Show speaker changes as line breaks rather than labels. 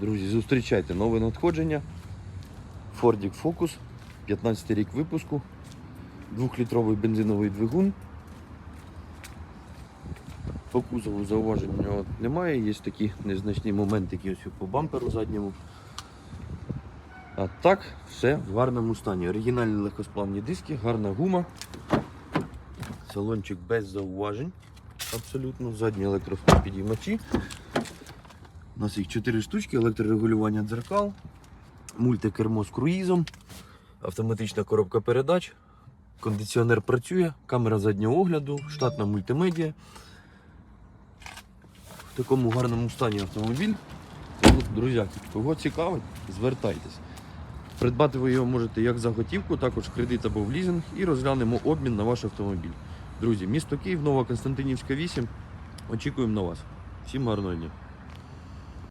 Друзі, зустрічайте нове надходження. Ford Focus, 15 рік випуску, 2-літровий бензиновий двигун. По кузову зауважень у нього немає, є такі незначні моментики ось по бамперу задньому. А так, все в гарному стані. Оригінальні легкосплавні диски, гарна гума. Салончик без зауважень. Абсолютно. Задні електропідіймачі. У нас їх 4 штучки, електрорегулювання дзеркал, мультикермо з круїзом, автоматична коробка передач, кондиціонер працює, камера заднього огляду, штатна мультимедіа. В такому гарному стані автомобіль. Друзі, кого цікавить, звертайтесь. Придбати ви його можете як за готівку, також кредит або в лізинг і розглянемо обмін на ваш автомобіль. Друзі, місто Київ, Нова Константинівська 8. Очікуємо на вас. Всім гарного дня.